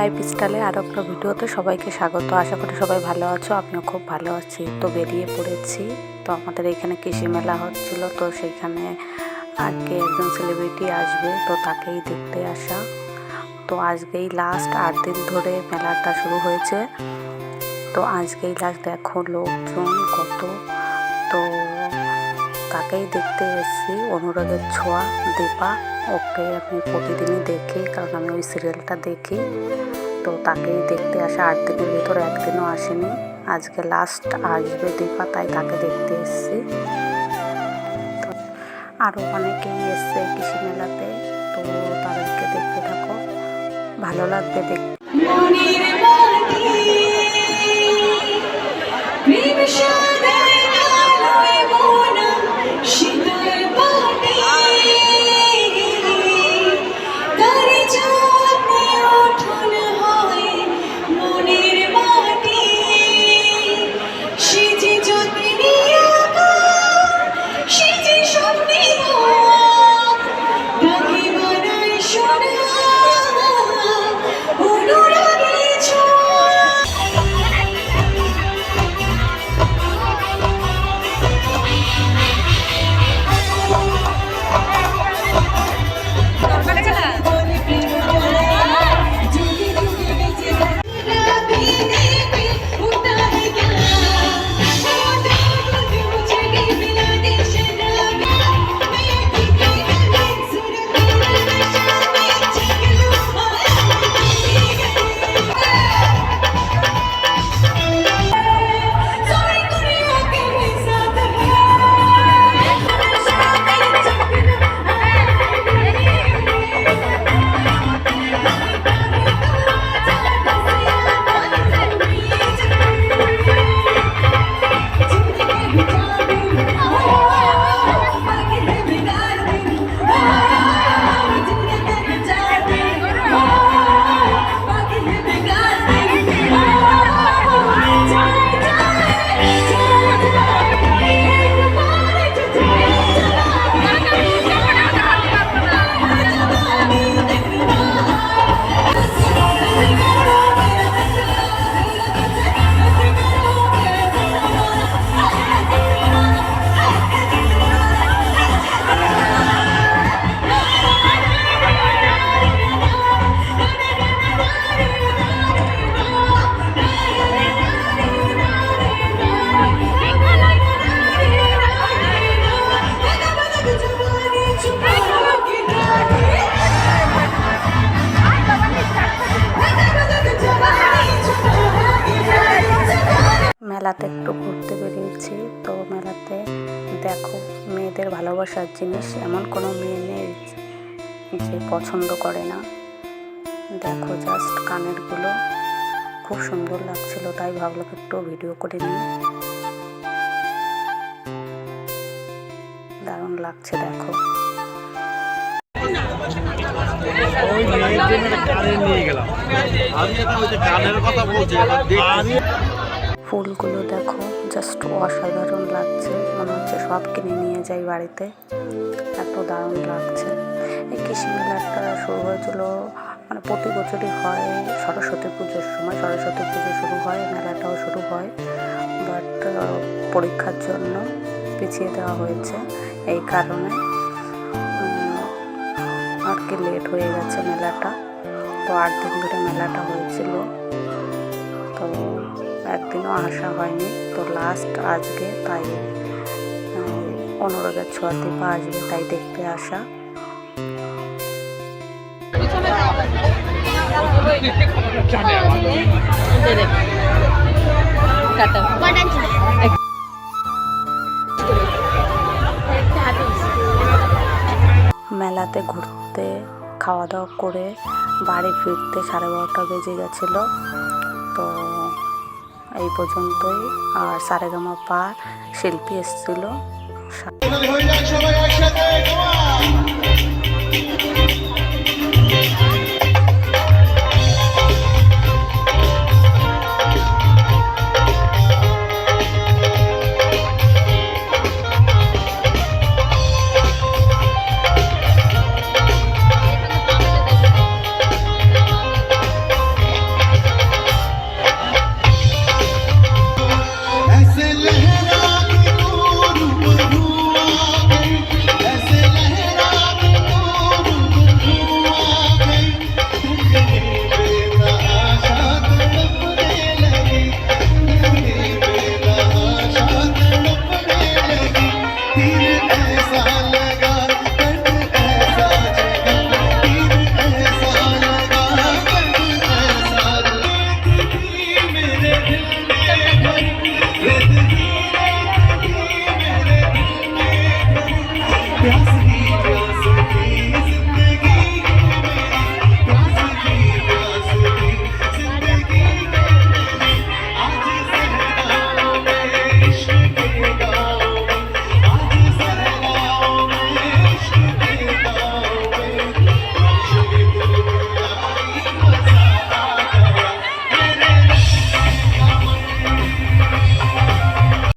Shivani life স্টাইলে আরও একটা ভিডিওতে সবাইকে স্বাগত। আশা করি সবাই ভালো আছো, আমিও খুব ভালো আছি। তো বেরিয়ে পড়েছি। তো আমাদের এখানে কৃষি মেলা হচ্ছিল, তো সেখানে আজকে একজন সেলিব্রিটি আসবে, তো তাকেই দেখতে আসা। তো আজকেই লাস্ট আট দিন ধরে মেলাটা শুরু হয়েছে। তো আজকেই লাস্ট দেখো লোকজন কত। তো তাকেই দেখতে এসেছি, অনুরাগের ছোঁয়া দীপা ওকে আমি প্রতিদিনই দেখি, কারণ আমি ওই সিরিয়ালটা দেখি। তো তাকেই দেখতে আসা। আট দিনের ভিতরে একদিনও আসেনি। আজকে লাস্ট আসবে দীপা, তাই তাকে দেখতে এসছি। তো আরও অনেকেই এসছে কৃষি মেলাতে, তো তাদেরকে দেখতে থাকো। ভালো লাগবে দেখতে ঘুরতে তো মেলাতে দেখো মেয়েদের ভালোবাসার জিনিস এমন কোনো মেয়ে নেই যে পছন্দ করে না। দেখো জাস্ট কানেরগুলো খুব সুন্দর লাগছিল তাই ভাবলাম একটু ভিডিও করে নিই। দারুণ লাগছে দেখো। ওই মেয়ের জন্য একটা কানে নিয়ে গেলাম। আমি ওই যে গানের কথা বলছি ফুলগুলো দেখো জাস্ট অসাধারণ লাগছে। মনে হচ্ছে সব কিনে নিয়ে যাই বাড়িতে। এত দারুণ লাগছে। এই কৃষি মেলাটা শুরু হয়েছিল মানে প্রতি বছরই হয় সরস্বতী পুজোর সময়। সরস্বতী পুজো শুরু হয়, মেলাটাও শুরু হয়। বাট পরীক্ষার জন্য পিছিয়ে দেওয়া হয়েছে এই কারণে। আর কি লেট হয়ে গেছে মেলাটা। তো আট দিন ধরে মেলাটা হয়েছিল। একদিনও আসা হয়নি। তো লাস্ট আজকে তাই অনুরাগের ছোঁয়া দীপা আসবে, তাই দেখতে আসা। মেলাতে ঘুরতে, খাওয়া দাওয়া করে বাড়ি ফিরতে সাড়ে বারোটা বেজে গেছিল। তো এই পর্যন্তই। আর সারেগামা পা শিল্পী এসেছিল।